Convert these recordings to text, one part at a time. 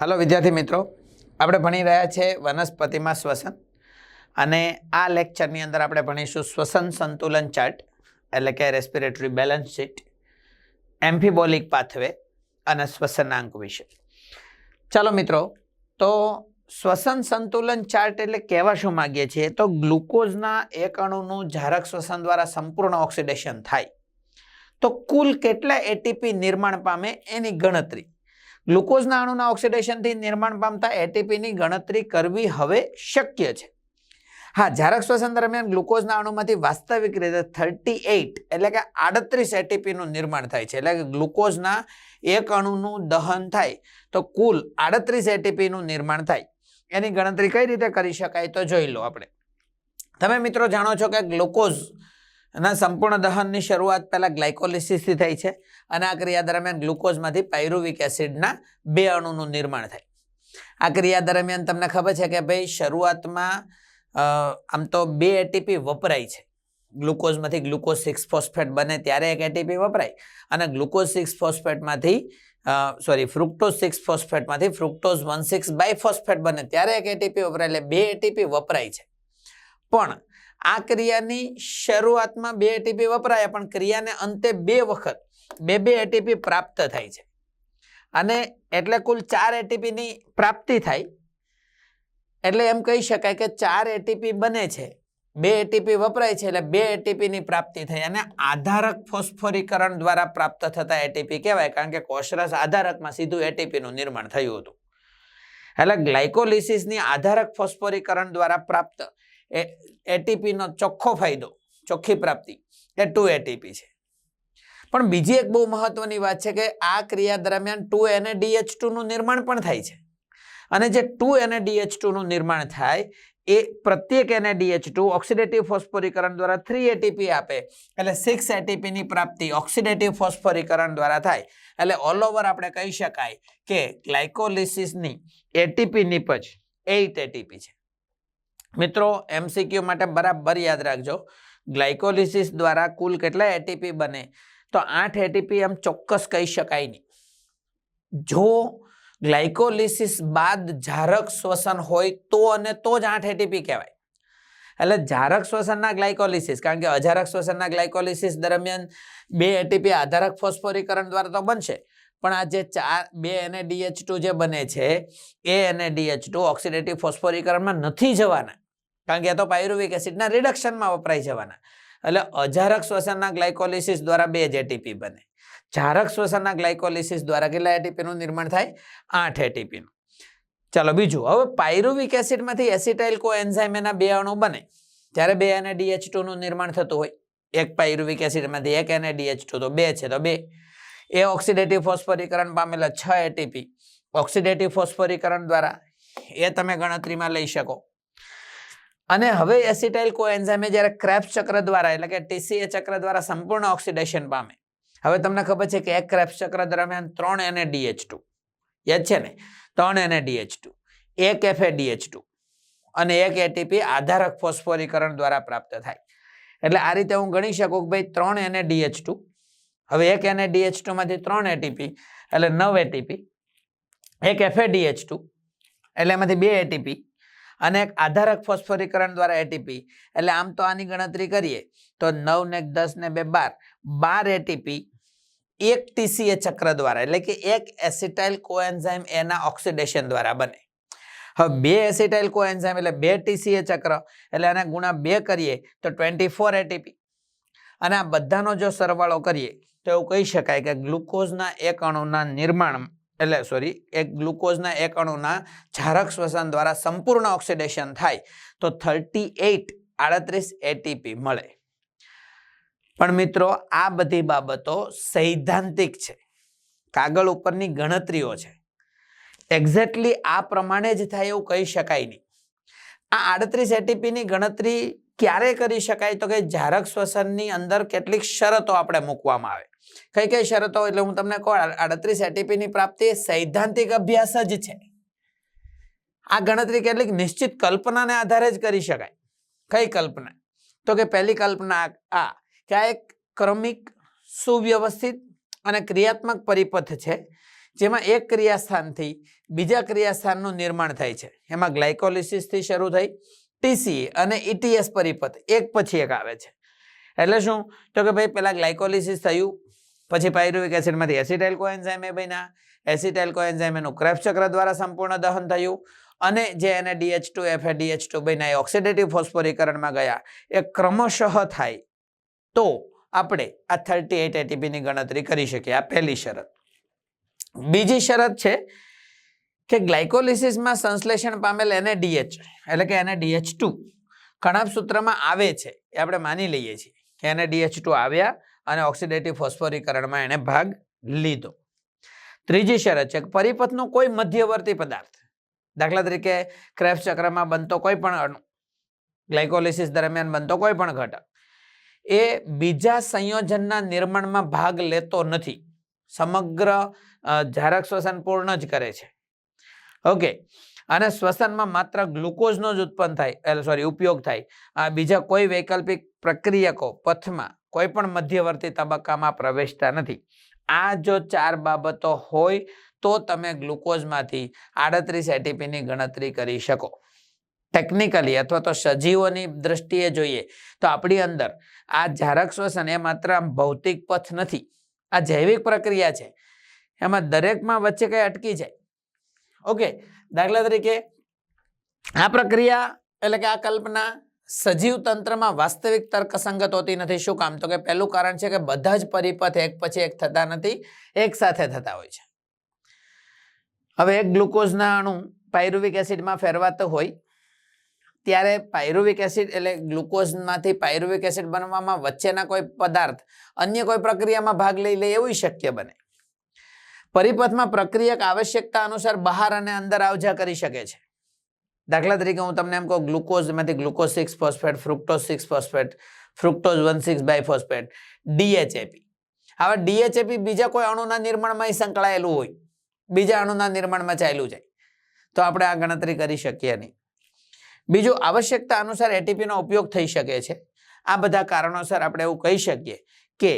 Hello વિદ્યાર્થી મિત્રો, આપણે ભણી રહ્યા છે વનસ્પતિમાં શ્વસન અને આ લેક્ચરની અંદર આપણે ભણીશું શ્વસન સંતુલન ચાર્ટ, એટલે કે respiratory balance sheet amphibolic pathway અને શ્વસનાંક વિશે. ચાલો મિત્રો, તો શ્વસન સંતુલન ચાર્ટ એટલે કહેવા શું માગીએ છીએ? તો ગ્લુકોઝના એક અણુનું જારક શ્વસન દ્વારા સંપૂર્ણ ઓક્સિડેશન થાય. તો કુલ કેટલા એટીપી નિર્માણ પામે એની ગણતરી. ગ્લુકોઝના અણુના ઓક્સિડેશનથી નિર્માણ પામતા એટીપીની ગણતરી કરવી હવે શક્ય છે. હા, જારક શ્વસન દરમિયાન ગ્લુકોઝના અણુમાંથી વાસ્તવિક રીતે થર્ટી એઇટ એટલે કે આડત્રીસ એટીપીનું નિર્માણ થાય છે. એટલે કે ગ્લુકોઝના એક અણુનું દહન થાય તો કુલ આડત્રીસ એટીપીનું નિર્માણ થાય. એની ગણતરી કઈ રીતે કરી શકાય તો જોઈ લો આપણે. તમે મિત્રો જાણો છો કે ગ્લુકોઝ ના સંપૂર્ણ દહનની શરૂઆત પહેલાં ગ્લાયકોલિસિસથી થાય છે. અને આ ક્રિયા દરમિયાન ગ્લુકોઝમાંથી પાયરુવિક એસિડના બે અણુનું નિર્માણ થાય. આ ક્રિયા દરમિયાન તમને ખબર છે કે ભાઈ શરૂઆતમાં આમ તો બે એટીપી વપરાય છે. ગ્લુકોઝમાંથી ગ્લુકોઝ સિક્સ ફોસ્ફેટ બને ત્યારે એક એટીપી વપરાય અને ગ્લુકોઝ સિક્સ ફોસ્ફેટમાંથી સોરી, ફ્રુક્ટોઝ સિક્સ ફોસ્ફેટમાંથી ફ્રુક્ટોઝ વન સિક્સ બાયફોસ્ફેટ બને ત્યારે એક એટીપી વપરાય એટલે બે એટીપી વપરાય છે. પણ આ ક્રિયાની શરૂઆતમાં બે એટીપી વપરાય, પણ ક્રિયાને અંતે બે વખત બે બે એટીપી પ્રાપ્ત થાય છે. અને એટલે કુલ ચાર એટીપીની પ્રાપ્તિ થાય. એટલે એમ કહી શકાય કે ચાર એટીપી બને છે. બે એટીપી વપરાય છે એટલે બે એટીપીની પ્રાપ્તિ થઈ અને આધારક ફોસ્ફોરીકરણ દ્વારા પ્રાપ્ત થતા એટીપી કહેવાય, કારણ કે કોશરસ આધારકમાં સીધું એટીપીનું નિર્માણ થયું હતું. એટલે ગ્લાયકોલિસિસની આધારક ફોસ્ફોરીકરણ દ્વારા પ્રાપ્ત એટીપીનો ચોખ્ખો ફાયદો, ચોખ્ખી પ્રાપ્તિ એ ટુ એટીપી છે. પણ બીજી એક બહુ મહત્વની વાત છે કે આ ક્રિયા દરમિયાન ટુ એને ડીએચનું નિર્માણ પણ થાય છે. અને જે ટુ એને ડીએચનું નિર્માણ થાય, એ પ્રત્યેક એને ડીએચ ટુ ઓક્સિડેટિવ ફોસ્ફોરીકરણ દ્વારા થ્રી એટીપી આપે. એટલે સિક્સ એટીપીની પ્રાપ્તિ ઓક્સિડેટિવ ફોસ્ફોરીકરણ દ્વારા થાય. એટલે ઓલ ઓવર આપણે કહી શકાય કે ગ્લાયકોલિસિસની એટીપી નિપજ એઇટ એટીપી છે. મિત્રો એમસીક્યુ માટે બરાબર યાદ રાખજો. ગ્લાયકોલિસિસ દ્વારા કુલ કેટલા એટીપી બને? તો આઠ એટીપી એમ ચોક્કસ કહી શકાય નહીં. જો ગ્લાયકોલિસિસ બાદ જારક શ્વસન હોય તો અને તો જ આઠ એટીપી કહેવાય. એટલે જારક શ્વસનના ગ્લાયકોલિસિસ, કારણ કે અજારક શ્વસનના ગ્લાયકોલિસિસ દરમિયાન બે એટીપી આધારક ફોસ્ફોરીકરણ દ્વારા તો બનશે. પણ આ જે ચાર, બે એને ડીએચ ટુ જે બને છે, એ એને ડીએચ ટુ ઓક્સિડેટિવ ફોસ્ફોરીકરણમાં નથી જવાના. કારણ કે એ તો પાયરુવિક એસિડના રિડક્શનમાં વપરાઈ જવાના. એટલે અજારક શ્વસનના ગ્લાયકોલિસિસ દ્વારા બે જ એટીપી બને. જારક શ્વસનના ગ્લાયકોલિસિસ દ્વારા કેટલા એટીપીનું નિર્માણ થાય? આઠ એટીપીનું ચાલો બીજું, હવે પાયરુવિક એસિડમાંથી એસિટાઇલ કો એન્ઝાઇમ એના બે અણુ બને. જ્યારે બે એને ડીએચ ટુનું નિર્માણ થતું હોય, એક પાયરુવિક એસિડમાંથી એક એને ડીએચ ટુ તો બે છે, તો બે. એ ઓક્સિડેટિવ ફોસ્ફરીકરણ પામેલા છ એટીપી ઓક્સિડેટિવ ફોસ્ફરીકરણ દ્વારા એ તમે ગણતરીમાં લઈ શકો. અને હવે એસિટાઇલ કો એન્ઝાઇમે જ્યારે ક્રેપ્સ ચક્ર દ્વારા, એટલે કે ટીસીએ ચક્ર દ્વારા સંપૂર્ણ ઓક્સિડેશન પામે. હવે તમને ખબર છે કે એક ક્રેપ્સ ચક્ર દરમિયાન ત્રણ એને ડીએચ ટુ. યાદ છે ને? ત્રણ એને ડીએચ ટુ. એક એફએ ડીએચ ટુ. અને એક એટીપી આધારક ફોસ્ફોરીકરણ દ્વારા પ્રાપ્ત થાય. એટલે આ રીતે હું ગણી શકું કે ભાઈ ત્રણ એને ડીએચ ટુ. હવે એક એને ડીએચ ટુમાંથી ત્રણ એટીપી, એટલે નવ એટીપી. એક એફએ ડીએચ ટુ. એટલે એમાંથી બે એટીપી. અને એક આધારક ફોસ્ફરીકરણ દ્વારા એટીપી એટલે આમ તો આની ગણતરી કરીએ, તો નવ ને દસ ને બે બાર. બાર એટીપી એક ટીસીએ ચક્ર દ્વારા, એટલે કે એક એસિટાઇલ કોએન્ઝાઇમ એના ઓક્સિડેશન દ્વારા બને. હવે બે એસિટાઇલ કોએન્ઝાઇમ એટલે બે ટીસીએ ચક્ર, એટલે આને ગુણા બે કરીએ તો ટ્વેન્ટી ફોર એટીપી અને આ બધાનો જો સરવાળો કરીએ, તો એવું કહી શકાય કે ગ્લુકોઝના એક અણુના નિર્માણ એટલે સોરી એક ગ્લુકોઝના એક અણુના ઝારક શ્વસન દ્વારા સંપૂર્ણ ઓક્સિડેશન થાય તો થર્ટી એઇટ આડત્રીસ એટીપી મળે. પણ મિત્રો, આ બધી બાબતો સૈદ્ધાંતિક છે. કાગળ ઉપરની ગણતરીઓ છે. એક્ઝેક્ટલી આ પ્રમાણે જ થાય એવું કહી શકાય નહીં. આ આડત્રીસ એટીપીની ગણતરી ક્યારે કરી શકાય? તો કે જારક શ્વસનની અંદર કેટલીક શરતો આપણે મૂકવામાં આવે. કઈ કઈ શરતો એટલે હું તમને કહું આડત્રીસ એટીપીની પ્રાપ્તિ સૈદ્ધાંતિક અભ્યાસ જ છે. આ ગણતરી કેટલીક નિશ્ચિત કલ્પનાને આધારે જ કરી શકાય. કઈ કલ્પના? તો કે પહેલી કલ્પના આ, કે આ એક ક્રમિક સુવ્યવસ્થિત અને ક્રિયાત્મક પરિપથ છે, જેમાં એક ક્રિયાસ્થાનથી બીજા ક્રિયાસ્થાનનું નિર્માણ થાય છે. એમાં ગ્લાયકોલિસિસથી શરૂ થઈ ટીસી અને ઇટીએસ પરિપથ એક પછી એક આવે છે. એટલે શું? તો કે ભાઈ, પેલા ગ્લાયકોલિસિસ થયું પછી પાયરુવિક એસિડમાંથી એસિટાઇલ કોએન્ઝાઇમ એ બન્યા. એસિટાઇલ કોએન્ઝાઇમ એનું ક્રેબ્સ ચક્ર દ્વારા સંપૂર્ણ દહન થયું અને જે એને DH two F A DH two બન્યા એ ઓક્સિડેટિવ ફોસ્ફોરીકરણમાં ગયા. એ ક્રમશઃ થાય. તો આપણે આ થર્ટી એટ એટીપીની ગણતરી કરી શકીએ. આ પહેલી શરત. બીજી શરત છે કે ગ્લાયકોલિસિસમાં સંશ્લેષણ પામેલ એને ડીએચ એટલે કે એને ડીએચ ટુ. કણાપ સૂત્રમાં આવે છે. એ આપણે માની લઈએ છીએ કે એને ડીએચ ટુ આવ્યા અને ઓક્સિડેટિવ ફોસ્ફોરીકરણમાં એણે ભાગ લીધો. ત્રીજી શરત છે પરિપથનું કોઈ મધ્યવર્તી પદાર્થ, દાખલા તરીકે ક્રેબ્સ ચક્રમાં બનતો કોઈ પણ અણુ, ગ્લાયકોલિસિસ દરમિયાન બનતો કોઈ પણ ઘટક, એ બીજા સંયોજનના નિર્માણમાં ભાગ લેતો નથી. સમગ્ર જારક શ્વસન પૂર્ણ જ કરે છે. ઓકે, અને શ્વસનમાં માત્ર ગ્લુકોઝનો જ ઉત્પન્ન થાય સોરી ઉપયોગ થાય. આ બીજા કોઈ વૈકલ્પિક પ્રક્રિયકો, પથમાં કોઈ પણ મધ્યવર્તી તબક્કામાં પ્રવેશતા નથી. આ જો ચાર બાબતો હોય, તો તમે ગ્લુકોઝમાંથી આડત્રીસ એટીપીની ગણતરી કરી શકો. ટેકનિકલી અથવા તો સજીવોની દ્રષ્ટિએ જોઈએ, તો આપણી અંદર આ જારક શ્વસન એ માત્ર ભૌતિક પથ નથી. આ જૈવિક પ્રક્રિયા છે. એમાં દરેકમાં વચ્ચે કંઈ અટકી જાય. ઓકે દાખલા તરીકે આ પ્રક્રિયા એટલે કે આ કલ્પના સજીવ તંત્રમાં વાસ્તવિક તર્કસંગત હોતી નથી. શું કામ? તો કે પહેલું કારણ છે કે બધા જ પરિપથ એક પછી એક થતા નથી, એક સાથે થતા હોય છે. હવે એક ગ્લુકોઝના અણુ પાયરુવિક એસિડમાં ફેરવાતો હોય, ત્યારે પાયરુવિક એસિડ એટલે ગ્લુકોઝમાંથી પાયરુવિક એસિડ બનવામાં વચ્ચેના કોઈ પદાર્થ અન્ય કોઈ પ્રક્રિયામાં ભાગ લઈ લે એવું શક્ય બને. પરિપથમાં પ્રક્રિયક આવશ્યકતા અનુસાર બહાર અને અંદર આવજા કરી શકે છે. દાખલા તરીકે હું તમને એમ કહું, ગ્લુકોઝમાંથી glucose six phosphate fructose six phosphate, fructose one six bi phosphate DHAP આવા ડીએચએપી બીજા કોઈ અણુના નિર્માણમાં સંકળાયેલું હોય, બીજા અણુના નિર્માણમાં ચાલ્યું જાય, તો આપણે આ ગણતરી કરી શકીએ નહીં. બીજું, આવશ્યકતા અનુસાર એટીપીનો ઉપયોગ થઈ શકે છે. આ બધા કારણોસર આપણે એવું કહી શકીએ કે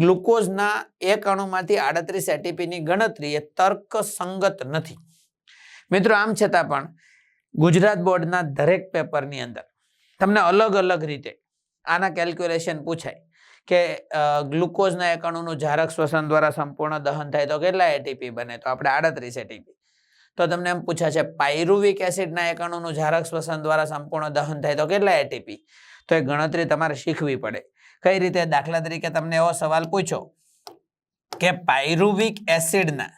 ગ્લુકોઝના એક અણુમાંથી આડત્રીસ એટીપીની ગણતરી એ તર્કસંગત નથી. મિત્રો, આમ છતાં પણ ગુજરાત બોર્ડના દરેક પેપરની અંદર તમને અલગ અલગ રીતે આના કેલ્ક્યુલેશન પૂછાય કે ગ્લુકોઝના એક અણુનું જારક શ્વસન દ્વારા સંપૂર્ણ દહન થાય તો કેટલા એટીપી બને? તો આપણે આડત્રીસ એટીપી તો તમને એમ પૂછાશે પાયરુવિક એસિડના એક અણુનું જારક શ્વસન દ્વારા સંપૂર્ણ દહન થાય તો કેટલા એટીપી તો એ ગણતરી તમારે શીખવી પડે. કઈ રીતે? દાખલા તરીકે તમને એવો સવાલ પૂછો કે પાયરુવિક એસિડના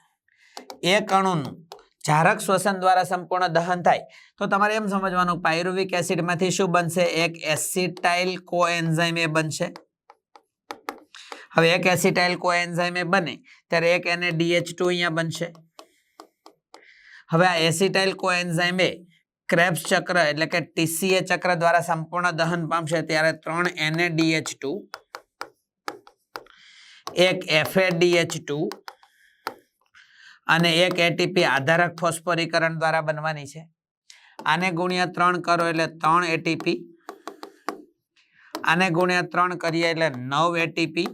એક અણુનું જારક શ્વસન દ્વારા સંપૂર્ણ દહન થાય. તો તમારે એમ સમજવાનું, પાયરુવિક એસિડમાંથી શું બનશે? એક એસિટાઇલ કોએન્ઝાઇમ એ બનશે. હવે એક એસિટાઇલ કોએન્ઝાઇમ એ બને, ત્યારે એક એને ડીએચ ટુ અહીંયા બનશે. હવે આ એસિટાઇલ કોએન્ઝાઇમ એ ક્રેબ્સ ચક્ર, એટલે કે ટીસીએ ચક્ર દ્વારા સંપૂર્ણ દહન પામશે, ત્યારે ત્રણ એનએડીએચ ટુ, એક એફએડીએચ ટુ અને એક એટીપી આધારક ફોસ્ફોરીકરણ દ્વારા બનવાની છે. આને ગુણ્યા ત્રણ કરો એટલે ત્રણ એટીપી આને ગુણ્યા ત્રણ કરીએ એટલે નવ એટીપી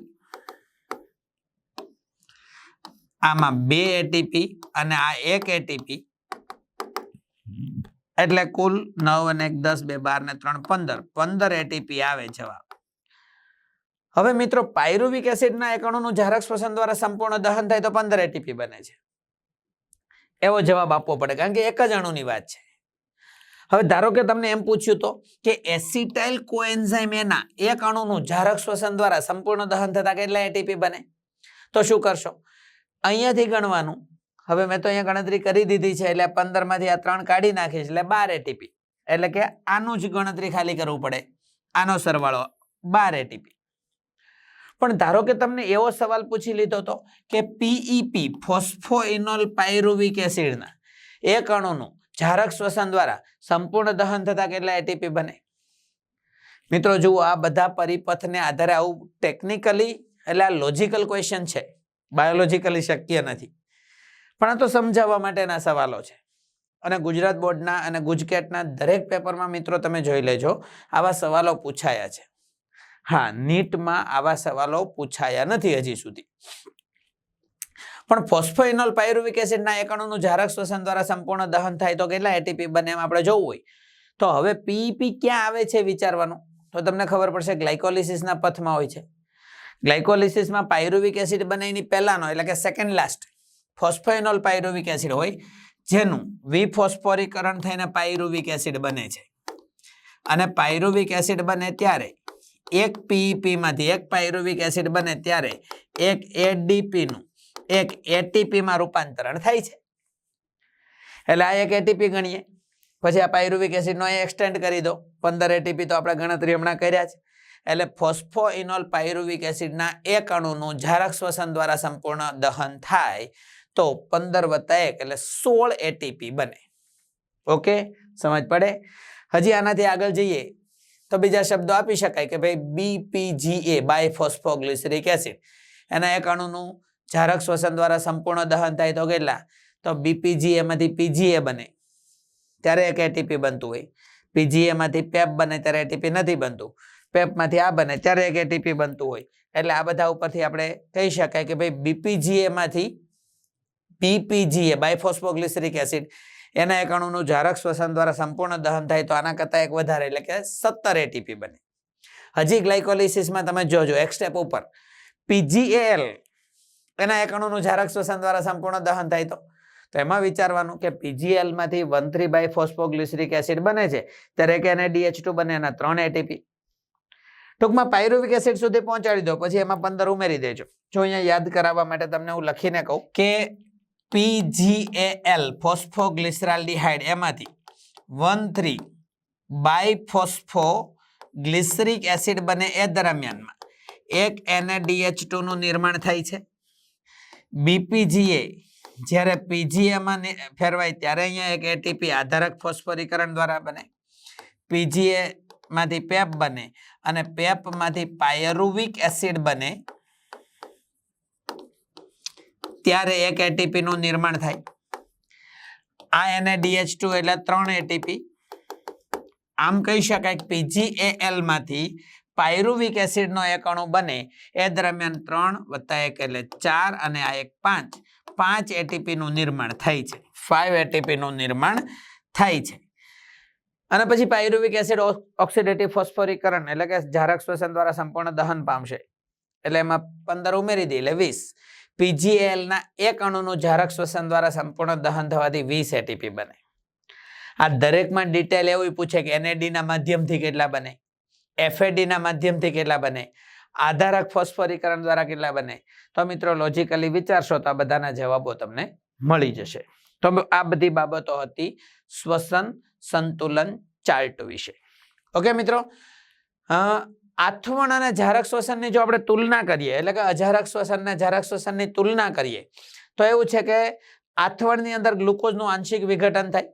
આમાં બે એટીપી અને આ એક એટીપી એટલે કુલ નવ અને એક દસ, બે, બાર ને ત્રણ, પંદર. પંદર એટીપી આવે જવાબ. હવે મિત્રો પાયરુવિક એસિડના એકણુનું ઝારક શ્વસન દ્વારા સંપૂર્ણ દહન થાય તો પંદર એટીપી બને છે. એવો જવાબ આપવો પડે, કારણ કે એક જ અણુની વાત છે. હવે ધારો કે તમને એમ પૂછ્યું તો કે એસિટાઇલ કોએન્ઝાઇમ એના એક અણુનું જારક શ્વસન દ્વારા સંપૂર્ણ દહન થતા કેટલા એટીપી બને? તો શું કરશો? અહીંયાથી ગણવાનું. હવે મેં તો અહીંયા ગણતરી કરી દીધી છે, એટલે પંદરમાંથી આ ત્રણ કાઢી નાખીશ, એટલે બાર એટીપી એટલે કે આનું જ ગણતરી ખાલી કરવું પડે. આનો સરવાળો બાર એટીપી પણ ધારો કે તમને એવો સવાલ પૂછી લીધો હતો કે પીઈપી ફોસ્ફોઇનોલ પાયરુવિક એસિડના એક અણુનું જારક શ્વસન દ્વારા સંપૂર્ણ દહન થતા કેટલા એટીપી બને? મિત્રો, જુઓ, આ બધા પરિપથને આધારે આવું ટેકનિકલી એટલે આ લોજિકલ ક્વેશ્ચન છે. બાયોલોજીકલી શક્ય નથી. પણ આ તો સમજાવવા માટેના સવાલો છે. અને ગુજરાત બોર્ડના અને ગુજકેટના દરેક પેપરમાં મિત્રો તમે જોઈ લેજો, આવા સવાલો પૂછાયા છે. હા, નીટમાં આવા સવાલો પૂછાયા નથી હજી સુધી. પણ ફોસ્ફોઇનોલ પાયરુવિક એસિડના એક અણુનું જારક શ્વસન દ્વારા સંપૂર્ણ દહન થાય તો કેટલા એટીપી બને એમ આપણે જોવું હોય. તો હવે પીઈપી ક્યાં આવે છે વિચારવાનું? તો તમને ખબર પડશે ગ્લાયકોલિસિસના પથમાં હોય છે. ગ્લાયકોલિસિસમાં પાયરુવિક એસિડ બને એની પહેલાંનો, એટલે કે second last phosphoenol pyruvic acid હોય, જેનું વિફોસ્ફોરીકરણ થઈને પાયરુવિક એસિડ બને છે. અને પાયરુવિક એસિડ બને ત્યારે એક પીઈપીમાંથી માંથી એક પાયરુવિક એસિડ બને ત્યારે એક એડીપીનું એક એટીપીમાં રૂપાંતરણ થાય છે. એટલે આ એક એટીપી ગણીએ. પછી આ પાયરુવિક એસિડનો એક્સટેન્ડ કરી દો. પંદર એટીપી તો આપણે ગણતરી હમણાં કર્યા છે. એટલે ફોસ્ફોઇનોલ પાયરુવિક એસિડના એક અણુનું જારક શ્વસન દ્વારા સંપૂર્ણ દહન થાય તો પંદર વત્તા એક એટલે સોળ એટીપી બને. ઓકે? સમજ પડે? હજી આનાથી આગળ જઈએ. તો બીજા શબ્દો આપી શકાય કે ભાઈ બીપીજીએ બાયફોસ્ફોગ્લિસરિક એસિડ. એના એક અણુનું જારક શ્વસન દ્વારા સંપૂર્ણ દહન થાય તો કેટલા? તો બીપીજીએ માંથી પીજીએ બને. ત્યારે એક એટીપી બનતું હોય. પીજીએ માંથી પેપ બને ત્યારે એટીપી નથી બનતું. પેપમાંથી આ બને ત્યારે એક એટીપી બનતું હોય. એટલે આ બધા ઉપરથી આપણે કહી શકાય કે ભાઈ બીપીજીએ માંથી બીપીજીએ બાયફોસ્ફોગ્લિસરિક એસિડ એના એક અણુનું જારક શ્વસન દ્વારા સંપૂર્ણ દહન થાય તો આના કરતાં એક વધારે એટલે કે સત્તર એટીપી બને. હજી ગ્લાયકોલિસિસમાં તમે જોજો, એક સ્ટેપ ઉપર. પીજીએલ એના એક અણુનું જારક શ્વસન દ્વારા સંપૂર્ણ દહન થાય તો. તો એમાં વિચારવાનું કે પીજીએલમાંથી one three bi phosphoglyceric acid બને છે, ત્યારે કે એને ડીએચ ટુ બને, એના ત્રણ એટીપી ટૂંકમાં પાયરુવિક એસિડ સુધી પહોંચાડી દો, પછી એમાં પંદર ઉમેરી દેજો. જો અહીંયા યાદ કરાવવા માટે તમને હું લખીને કહું કે પીજીએલ ફોસ્ફોગ્લિસરાલ્ડિહાઇડ, એમાંથી વન થ્રી બાયફોસ્ફો ગ્લિસરિક એસિડ બને એ દરમિયાનમાં. એક NaDH2 નું નિર્માણ થાય છે. બીપીજીએ જ્યારે પીજીએમાં ફેરવાય ત્યારે અહીંયા એક એટીપી આધારક ફોસ્ફોરીકરણ દ્વારા બને. પીજીએમાંથી પેપ બને અને પેપમાંથી પાયરુવિક એસિડ બને. ત્યારે એક એટીપી નું નિર્માણ થાય. આ એને ડીએચ ટુ એટલે ત્રણ એટીપી આમ કહી શકાય કે માંથી પાયરુવિક એસિડનો એક અણુ બને. એ દરમિયાન ત્રણ વત્તા એક એટલે ચાર અને આ એક પાંચ. પાંચ એટીપી નું નિર્માણ થાય છે. ફાઈવ એટીપી નું નિર્માણ થાય છે. અને પછી પાયરુવિક એસિડ ઓક્સિડેટિવ ફોસ્ફોરીકરણ એટલે કે જારક શ્વસન દ્વારા સંપૂર્ણ દહન પામશે. એટલે એમાં પંદર ઉમેરી દે એટલે વીસ. PGAL ના એક અણુનું જારક શ્વસન દ્વારા સંપૂર્ણ દહન થવાથી વીસ એટીપી બને. આ દરેકમાં ડિટેલ એવું પૂછે કે એનએડીના માધ્યમથી કેટલા બને? એફએડીના માધ્યમથી કેટલા બને? આધારક ફોસ્ફોરીકરણ દ્વારા કેટલા બને? તો મિત્રો લોજિકલી વિચારશો તો આ બધાના જવાબો તમને મળી જશે. તો આ બધી બાબતો હતી શ્વસન સંતુલન ચાર્ટ વિશે. ઓકે મિત્રો? આથવણ અને જારક શ્વસનની જો આપણે તુલના કરીએ, એટલે કે અજારક શ્વસન અને જારક શ્વસનની તુલના કરીએ, તો એવું છે કે આથવણની અંદર ગ્લુકોઝનું આંશિક વિઘટન થાય.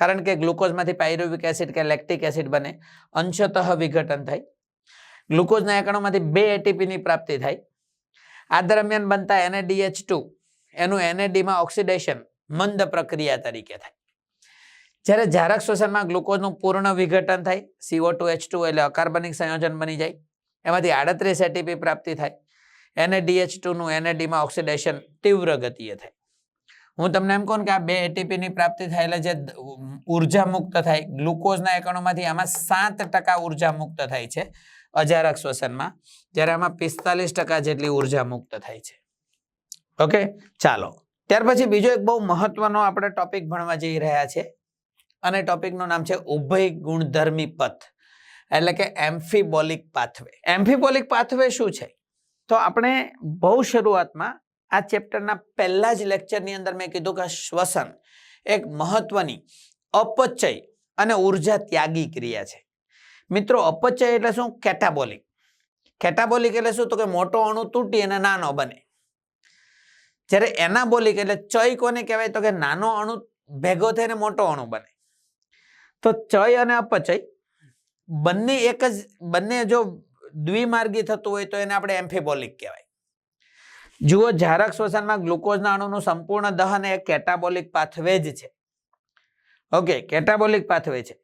કારણ કે ગ્લુકોઝમાંથી પાયરુવિક એસિડ કે લેક્ટિક એસિડ બને, અંશતઃ વિઘટન થાય. ગ્લુકોઝના એકણોમાંથી બે એટીપીની પ્રાપ્તિ થાય. આ દરમિયાન બનતા NaDH2 એનું એનએડીમાં ઓક્સિડેશન મંદ પ્રક્રિયા તરીકે થાય. જ્યારે જારક શ્વસનમાં ગ્લુકોઝનું પૂર્ણ વિઘટન થાય સીઓ ટુ એચ ટુ એટલે અકાર્બનિક સંયોજન બની જાય, એમાંથી આડત્રીસ એટીપી પ્રાપ્તિ થાય NaDH2 નું NAD એનએડીમાં ઓક્સિડેશન તીવ્ર ગતિએ થાય. હું તમને એમ કહું કે આ બે એટીપીની પ્રાપ્તિ થાય એટલે જે ઊર્જા મુક્ત થાય, ગ્લુકોઝના એકણોમાંથી આમાં સાત ટકા ઊર્જા મુક્ત થાય છે અજારક શ્વસનમાં, જ્યારે આમાં પિસ્તાલીસ ટકા જેટલી ઊર્જા મુક્ત થાય છે. ઓકે ચાલો. ત્યાર પછી બીજો એક બહુ મહત્વનો આપણે ટોપિક ભણવા જઈ રહ્યા છે અને ટોપિકનું નામ છે ઉભય ગુણધર્મી પથ. એટલે કે એમ્ફીબોલિક પાથવે. એમ્ફીબોલિક પાથવે શું છે? તો આપણે બહુ શરૂઆતમાં આ ચેપ્ટરના પહેલા જ લેક્ચરની અંદર મેં કીધું કે શ્વસન એક મહત્વની અપચય અને ઊર્જા ત્યાગી ક્રિયા છે. મિત્રો, અપચય એટલે શું? કેટાબોલિક કેટાબોલિક એટલે શું? તો કે મોટો અણુ તૂટી અને નાનો બને. જ્યારે એનાબોલિક એટલે ચય કોને કહેવાય? તો કે નાનો અણુ ભેગો થઈને મોટો અણુ બને. તો ચય અને અપચય બંને એક જ, બંને જો દ્વિમાર્ગી થતું હોય તો એને આપણે એમ્ફીબોલિક કહેવાય. જુઓ, જારક શ્વસનમાં ગ્લુકોઝના અણુનું સંપૂર્ણ દહન એ કેટાબોલિક પાથવે જ છે. ઓકે, કેટાબોલિક પાથવે છે.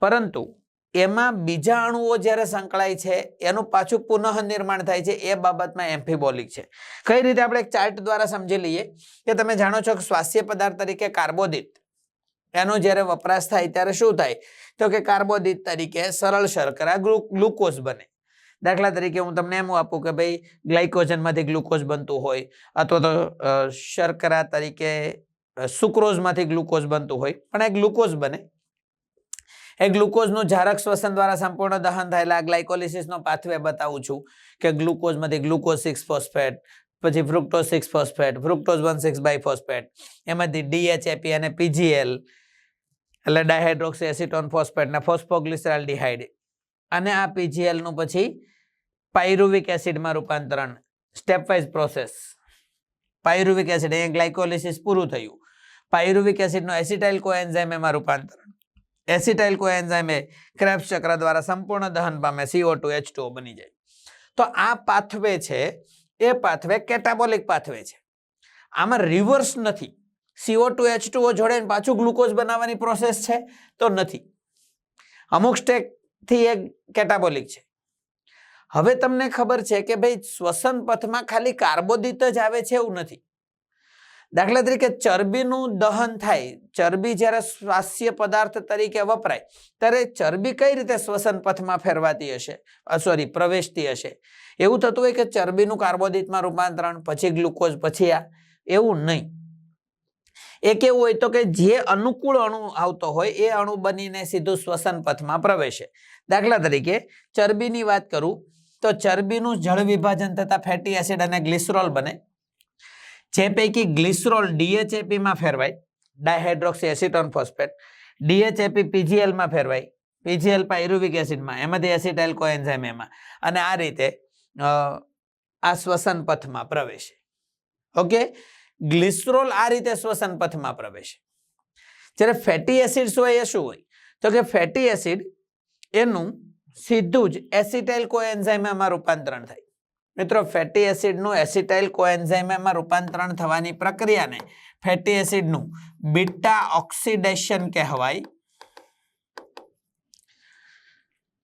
પરંતુ એમાં બીજા અણુઓ જ્યારે સંકળાય છે, એનું પાછું પુનઃ નિર્માણ થાય છે, એ બાબતમાં એમ્ફીબોલિક છે. કઈ રીતે આપણે એક ચાર્ટ દ્વારા સમજી લઈએ કે તમે જાણો છો કે સ્વાસ્થ્ય પદાર્થ તરીકે કાર્બોદિત એનો જ્યારે વપરાશ થાય ત્યારે શું થાય? તો કે કાર્બોદિત તરીકે સરળ શર્કરા ગ્લુ- ગ્લુકોઝ બને. દાખલા તરીકે હું તમને એમ આપું કે ભાઈ, ગ્લાયકોજનમાંથી ગ્લુકોઝ બનતું હોય અથવા તો શર્કરા તરીકે સુક્રોઝમાંથી ગ્લુકોઝ બનતું હોય, પણ એ ગ્લુકોઝ બને. એ ગ્લુકોઝનું જારક શ્વસન દ્વારા સંપૂર્ણ દહન થયેલા ગ્લાયકોલિસિસનો પાથવે બતાવું છું કે ગ્લુકોઝમાંથી ગ્લુકોઝ સિક્સ ફોસ્ફેટ પછી fructose six phosphate fructose one six bi phosphate એમાંથી ડીએચએપી અને પીજીએલ એટલે ડાયહાઇડ્રોક્સી એસિટોન ફોસ્ફેટ ને ફોસ્ફોગ્લિસરાલ્ડિહાઇડ અને આ પીજીએલનું પછી પાયરુવિક એસિડમાં રૂપાંતરણ. સ્ટેપવાઇઝ પ્રોસેસ પાયરુવિક એસિડ અહીંયા ગ્લાયકોલિસિસ પૂરું થયું. પાયરુવિક એસિડનો એસિટાઇલ કોએન્ઝાઇમ એમાં રૂપાંતરણ. એસિટાઇલ કોએન્ઝાઇમ એ ક્રેબ્સ ચક્ર દ્વારા સંપૂર્ણ દહન પામે સીઓ ટુ એચ બની જાય. તો આ પાથવે છે, એ પાથવે કેટાબોલિક પાથવે છે. આમાં રિવર્સ નથી. સીઓ ટુ એચ જોડે ને પાછું ગ્લુકોઝ બનાવવાની પ્રોસેસ છે? તો નથી. અમુક સ્ટેકથી એ કેટાબોલિક છે. હવે તમને ખબર છે કે ભાઈ શ્વસન પથમાં ખાલી કાર્બોદિત જ આવે છે એવું નથી. દાખલા તરીકે ચરબીનું દહન થાય, ચરબી જ્યારે સ્વાસ્થ્ય પદાર્થ તરીકે વપરાય, ત્યારે ચરબી કઈ રીતે શ્વસન પથમાં ફેરવાતી હશે? સોરી પ્રવેશતી હશે. એવું થતું હોય કે ચરબીનું કાર્બોદિતમાં રૂપાંતરણ, પછી ગ્લુકોઝ, પછી આ. એવું નહીં. એ કેવું હોય તો કે જે અનુકૂળ અણુ આવતો હોય એ અણુ બનીને સીધું શ્વસન પથમાં પ્રવેશે. દાખલા તરીકે ચરબીની વાત કરું તો ચરબીનું જળ વિભાજન થતા ફેટી એસિડ અને ગ્લિસરોલ બને. જે પૈકી ગ્લિસરોલ ડીએચએપીમાં ફેરવાય ડાયહાઇડ્રોક્સી એસિટોન ફોસ્ફેટ ડીએચએપી પીજીએલમાં ફેરવાય પીજીએલ પાયરુવિક એસિડમાં એમાંથી એસિટાઇલ કોએન્ઝાઇમ એમાં. અને આ રીતે આ શ્વસન પથમાં પ્રવેશે. ઓકે? ગ્લિસરોલ આ રીતે શ્વસન પથમાં પ્રવેશે. જ્યારે ફેટી એસિડ્સ હોય એ શું હોય? તો કે ફેટી એસિડ એનું સીધું જ એસિટાઇલ કોએન્ઝાઇમામાં રૂપાંતરણ થાય. મિત્રો, ફેટી એસિડનું એસિટાઇલ કોએન્ઝાઇમેમાં રૂપાંતરણ થવાની પ્રક્રિયાને ફેટી એસિડનું બીટા ઓક્સિડેશન કહેવાય.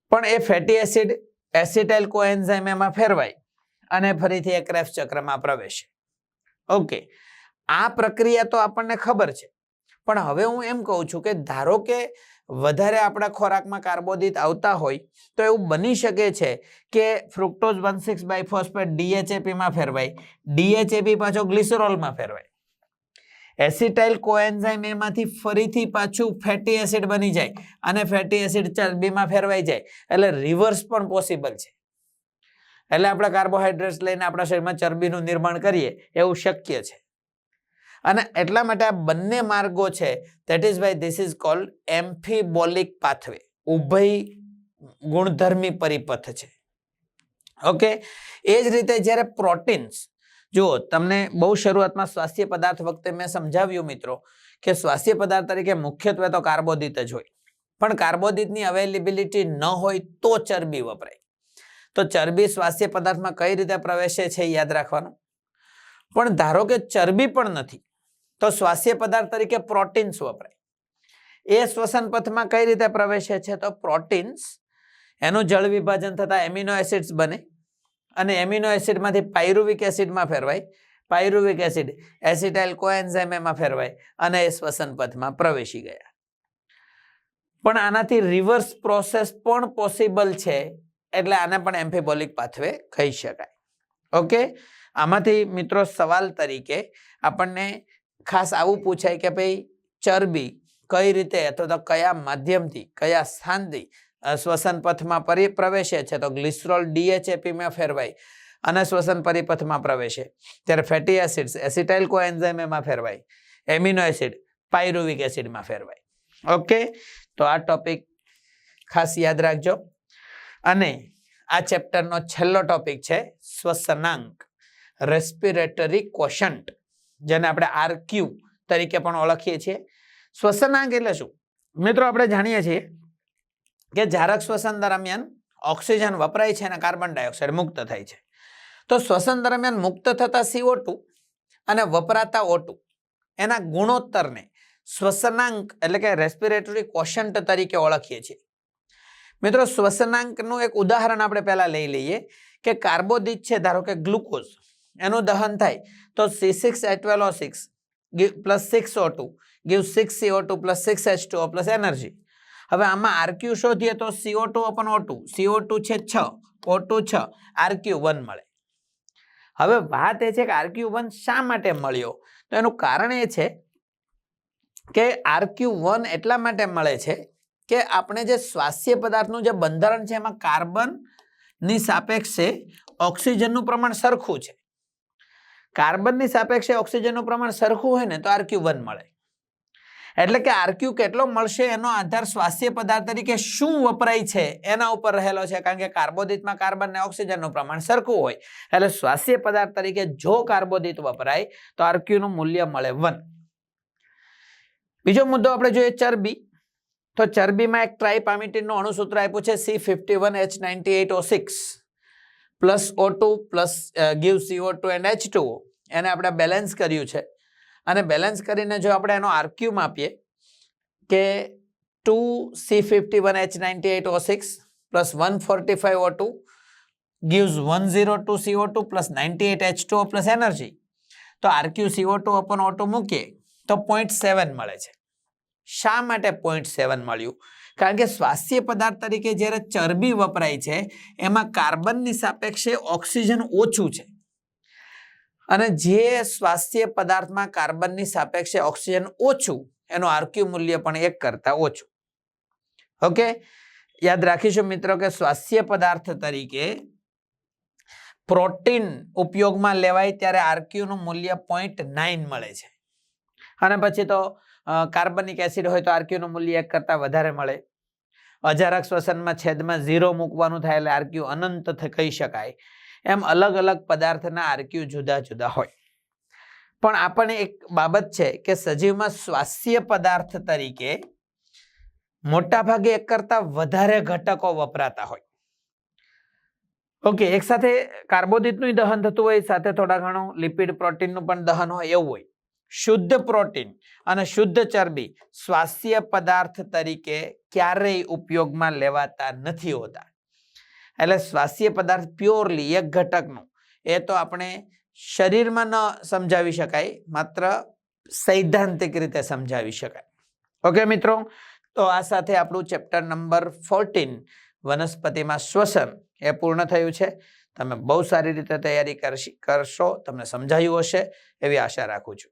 પણ એ ફેટી એસિડ એસિટાઇલ કોએન્ઝાઇમામાં ફેરવાય અને ફરીથી એક રેફ ચક્રમાં પ્રવેશે. ઓકે. આ પ્રક્રિયા તો આપણને ખબર છે. પણ હવે હું એમ કહું છું કે ધારો કે વધારે આપણા ખોરાકમાં કાર્બોદિત આવતા હોય, તો એવું બની શકે છે કે fructose one six bi phosphate ડીએચએપીમાં ફેરવાય ડીએચએપી પાછો ગ્લિસરોલમાં ફેરવાય. એસિટાઇલ કોએન્ઝાઇમ એમાંથી ફરીથી પાછું ફેટી એસિડ બની જાય અને ફેટી એસિડ ચરબીમાં ફેરવાઈ જાય. એટલે રિવર્સ પણ પોસિબલ છે. એટલે આપણે કાર્બોહાઈડ્રેટ્સ લઈને આપણા શરીરમાં ચરબીનું નિર્માણ કરીએ એવું શક્ય છે. અને એટલા માટે આ બંને માર્ગો છે that is why this is called amphibolic pathway. ઉભય ગુણધર્મી પરિપથ છે. ઓકે એ જ રીતે જ્યારે પ્રોટીન્સ, જુઓ, તમને બહુ શરૂઆતમાં સ્વાસ્થ્ય પદાર્થ વખતે મેં સમજાવ્યું મિત્રો, કે સ્વાસ્થ્ય પદાર્થ તરીકે મુખ્યત્વે તો કાર્બોદિત જ હોય. પણ કાર્બોદિતની અવેલેબિલિટી ન હોય તો ચરબી વપરાય. તો ચરબી સ્વાસ્થ્ય પદાર્થમાં કઈ રીતે પ્રવેશે છે યાદ રાખવાનું? પણ ધારો કે ચરબી પણ નથી તો સ્વાસ્થ્ય પદાર્થ તરીકે પ્રોટીન્સ વપરાય. એ શ્વસન પથમાં કઈ રીતે પ્રવેશે છે? તો પ્રોટીન્સ, એનું જળ વિભાજન થતા એમિનો એસિડ્સ બને અને એમિનો એસિડમાંથી પાયરુવિક એસિડમાં ફેરવાય. પાયરુવિક એસિડ એસિટાઇલ કોએન્ઝાઇમ એમાં ફેરવાય અને એ શ્વસન પથમાં પ્રવેશી ગયા. પણ આનાથી રિવર્સ પ્રોસેસ પણ પોસિબલ છે એટલે આને પણ એમ્ફીબોલિક પાથવે કહી શકાય. ઓકે? આમાંથી મિત્રો સવાલ તરીકે આપણને ખાસ આવું પૂછાય કે ભાઈ, ચરબી કઈ રીતે અથવા તો કયા માધ્યમથી, કયા સ્થાનથી શ્વસન પથમાં પરી, પ્રવેશે છે? તો ગ્લિસરોલ ડીએચએપીમાં ફેરવાય અને શ્વસન પરિપથમાં પ્રવેશે. ત્યારે ફેટી એસિડ્સ એસિટાઇલ કોએન્ઝાઇમમાં ફેરવાય. એમિનો એસિડ, પાયરુવિક એસિડમાં ફેરવાય. ઓકે? તો આ ટોપિક ખાસ યાદ રાખજો. અને આ ચેપ્ટરનો છેલ્લો ટોપિક છે શ્વસનાંક. રેસ્પિરેટરી કોશન્ટ જેને આપણે આરક્યુ તરીકે પણ ઓળખીએ છીએ. શ્વસનાંક એટલે શું? મિત્રો, આપણે જાણીએ છીએ કે જારક શ્વસન દરમિયાન ઓક્સિજન વપરાય છે અને કાર્બન ડાયોક્સાઇડ મુક્ત થાય છે. તો શ્વસન દરમિયાન મુક્ત થતા સીઓ અને વપરાતા ઓટું એના ગુણોત્તરને શ્વસનાંક એટલે કે રેસ્પિરેટરી કોશન્ટ તરીકે ઓળખીએ છીએ. મિત્રો, શ્વસનાંકનું એક ઉદાહરણ આપણે પહેલાં લઈ લઈએ કે કાર્બોદિત છે, ધારો કે ગ્લુકોઝ. એનું દહન થાય. તો C six H twelve six plus six O two give six CO two plus six H two O plus energy હવે આમાં આરક્યુ શોધીએ તો CO two upon O two CO two છે છ ઓ ટુ છ આરક્યુ વન મળે. હવે વાત એ છે કે આરક્યુ વન શા માટે મળ્યો? તો એનું કારણ એ છે કે આરક્યુ વન એટલા માટે મળે છે કે આપણે જે સ્વાસ્થ્ય પદાર્થનું જે બંધારણ છે એમાં કાર્બનની સાપેક્ષે ઓક્સિજનનું પ્રમાણ સરખું છે. કાર્બનની સાપેક્ષે ઓક્સિજનનું પ્રમાણ સરખું હોય ને તો આરક્યુ વન મળે. એટલે કે આરક્યુ કેટલો મળશે એનો આધાર સ્વાસ્થ્ય પદાર્થ તરીકે શું વપરાય છે એના ઉપર રહેલો છે. કારણ કે કાર્બોદિતમાં કાર્બન ને ઓક્સિજનનું પ્રમાણ સરખું હોય. એટલે સ્વાસ્થ્ય પદાર્થ તરીકે જો કાર્બોદિત વપરાય તો આરક્યુનું મૂલ્ય મળે વન. બીજો મુદ્દો આપણે જોઈએ ચરબી. તો ચરબીમાં એક ટ્રાઇપામિટીનનું અણુસૂત્ર આપ્યું છે. C fifty one H ninety eight O six plus O two plus give CO two and H two એને આપણે બેલેન્સ કર્યું છે. અને બેલેન્સ કરીને જો આપણે એનો આરક્યુ માપીએ કે two C fifty one H ninety eight O six plus one forty five O two gives one zero two CO two plus ninety eight H two plus energy તો RQ CO two upon O two મૂકીએ તો point seven મળે છે. શા માટે point seven મળ્યું? કારણ કે સ્વાસ્થ્ય પદાર્થ તરીકે જ્યારે ચરબી વપરાય છે, એમાં કાર્બનની સાપેક્ષે ઓક્સિજન ઓછું છે. અને જે સ્વાસ્થ્ય પદાર્થમાં કાર્બનની સાપેક્ષે ઓક્સિજન ઓછું, એનું આરક્યુ મૂલ્ય પણ એક કરતાં ઓછું. ઓકે? યાદ રાખીશું મિત્રો કે સ્વાસ્થ્ય પદાર્થ તરીકે પ્રોટીન ઉપયોગમાં લેવાય ત્યારે આરક્યુનું મૂલ્ય પોઈન્ટ નાઇન મળે છે. અને પછી તો કાર્બનિક એસિડ હોય તો આરક્યુનું મૂલ્ય એક કરતાં વધારે મળે. અજારક શ્વસનમાં છેદમાં ઝીરો મૂકવાનું થાય એટલે આરક્યુ અનંત કહી શકાય. એમ અલગ અલગ પદાર્થના આરક્યુ જુદા જુદા હોય. પણ આપણને એક બાબત છે કે સજીવમાં સ્વાસ્થ્ય પદાર્થ તરીકે મોટાભાગે એક કરતાં વધારે ઘટકો વપરાતા હોય. ઓકે, એક સાથે કાર્બોદિતનું દહન થતું હોય, સાથે થોડા ઘણું લિપિડ પ્રોટીનનું પણ દહન હોય એવું હોય. શુદ્ધ પ્રોટીન અને શુદ્ધ ચરબી સ્વાસ્થ્ય પદાર્થ તરીકે ક્યારેય ઉપયોગમાં લેવાતા નથી હોતા. એટલે સ્વાસ્થ્ય પદાર્થ પ્યોરલી એક ઘટકનું, એ તો આપણે શરીરમાં ન સમજાવી શકાય, માત્ર સૈદ્ધાંતિક રીતે સમજાવી શકાય. ઓકે મિત્રો? તો આ સાથે આપણું ચેપ્ટર નંબર ફોર્ટીન વનસ્પતિમાં શ્વસન, એ પૂર્ણ થયું છે. તમે બહુ સારી રીતે તૈયારી કરશી, તમને સમજાયું હશે, એવી આશા રાખું છું.